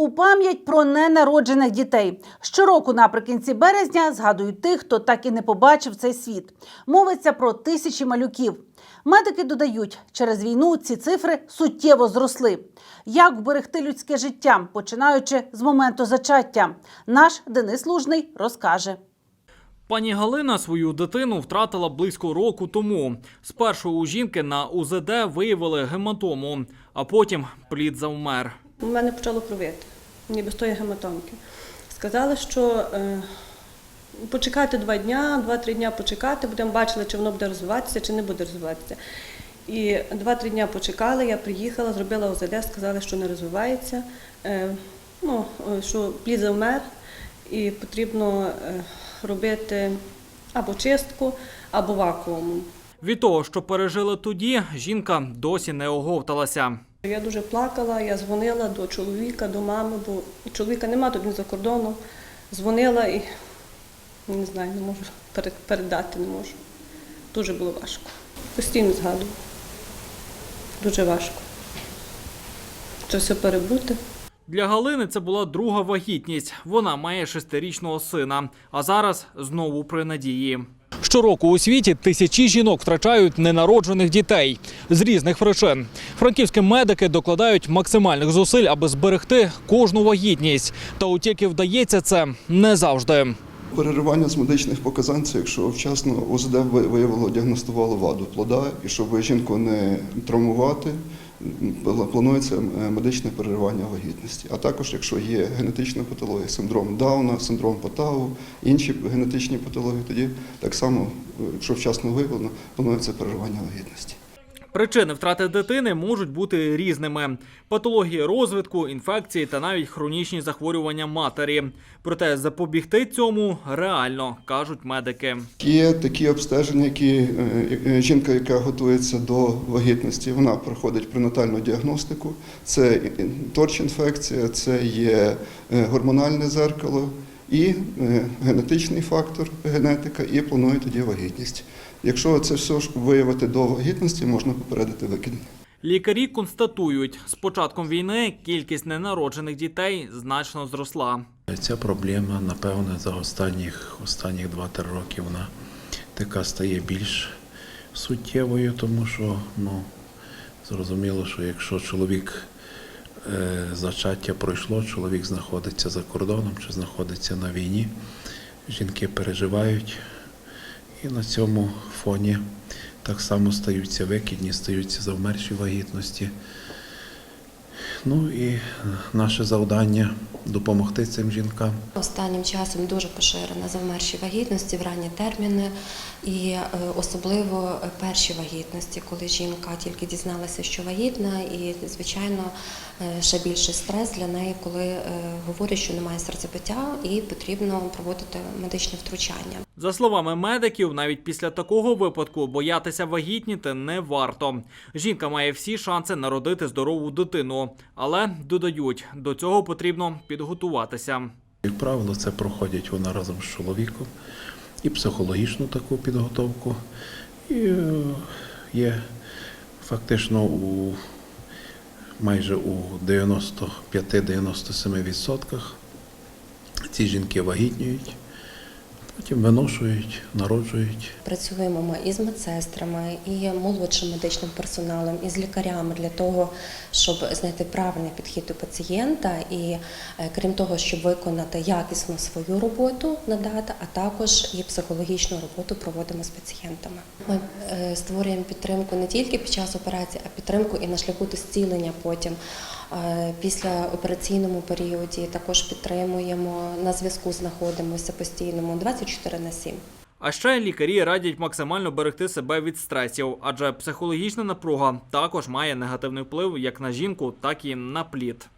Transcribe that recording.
У пам'ять про ненароджених дітей щороку наприкінці березня згадують тих, хто так і не побачив цей світ. Мовиться про тисячі малюків. Медики додають, через війну ці цифри суттєво зросли. Як вберегти людське життя, починаючи з моменту зачаття, наш Денис Лужний розкаже. Пані Галина свою дитину втратила близько року тому. Спершу у жінки на УЗД виявили гематому, а потім плід завмер. У мене почало кровити, ніби з тої гематомки. Сказали, що е, почекати два дня, два-три дня почекати, будемо бачили, чи воно буде розвиватися, чи не буде розвиватися. І два-три дня почекали, я приїхала, зробила ОЗД, сказали, що не розвивається, е, ну, е, що плід завмер, і потрібно е, робити або чистку, або вакуум. Від того, що пережили тоді, жінка досі не оговталася. Я дуже плакала, я дзвонила до чоловіка, до мами, бо чоловіка нема, тут він за кордоном. Дзвонила і не знаю, не можу передати, не можу. Дуже було важко. Постійно згадую. Дуже важко. Це все перебути. Для Галини це була друга вагітність. Вона має шестирічного сина, а зараз знову при надії. Щороку у світі тисячі жінок втрачають ненароджених дітей з різних причин. Франківські медики докладають максимальних зусиль, аби зберегти кожну вагітність. Та от тільки вдається це не завжди. Переривання з медичних показань це якщо вчасно ОЗД ви- виявило, діагностувало ваду плода, і щоб жінку не травмувати, планується медичне переривання вагітності. А також, якщо є генетична патологія, синдром Дауна, синдром Патау, інші генетичні патології, тоді так само, е, якщо вчасно виявлено, планується переривання вагітності. Причини втрати дитини можуть бути різними: патології розвитку, інфекції та навіть хронічні захворювання матері. Проте запобігти цьому реально кажуть медики. Є такі обстеження, які е, е, жінка, яка готується до вагітності, вона проходить пренатальну діагностику. Це торч-інфекція, це є е, гормональне зеркало і е, генетичний фактор, генетика, і планує тоді вагітність. Якщо це все ж виявити до вагітності, можна попередити викидення. Лікарі констатують, з початком війни кількість ненароджених дітей значно зросла. Ця проблема, напевне, за останніх, останніх 2-3 роки вона така стає більш суттєвою, тому що ну, зрозуміло, що якщо чоловік е, зачаття пройшло, чоловік знаходиться за кордоном чи знаходиться на війні, жінки переживають, і на цьому фоні так само стаються викидні, стаються завмерші вагітності. Ну і наше завдання допомогти цим жінкам. Останнім часом дуже поширена завмерші вагітності в ранні терміни, і е, особливо е, перші вагітності, коли жінка тільки дізналася, що вагітна, і звичайно е, ще більший стрес для неї, коли говорять, що немає серцебиття, і потрібно проводити медичне втручання. За словами медиків, навіть після такого випадку боятися вагітніти не варто. Жінка має всі шанси народити здорову дитину, але додають, до цього потрібно підготуватися. Як правило, це проходять вона разом з чоловіком і психологічну таку підготовку. І е, є фактично у майже у 95-97% ці жінки вагітнюють, потім виношують, народжують. Працюємо ми і з медсестрами, і молодшим медичним персоналом, і з лікарями для того, щоб знайти правильний підхід до пацієнта, і е, крім того, щоб виконати якісно свою роботу, надати, а також і психологічну роботу проводимо з пацієнтами. Ми е, створюємо підтримку не тільки під час операції, а підтримку і на шляху до зцілення потім. Е, Після операційному періоді також підтримуємо на зв'язку, знаходимося постійному 24 на 7. А ще лікарі радять максимально берегти себе від стресів, адже психологічна напруга також має негативний вплив як на жінку, так і на плід.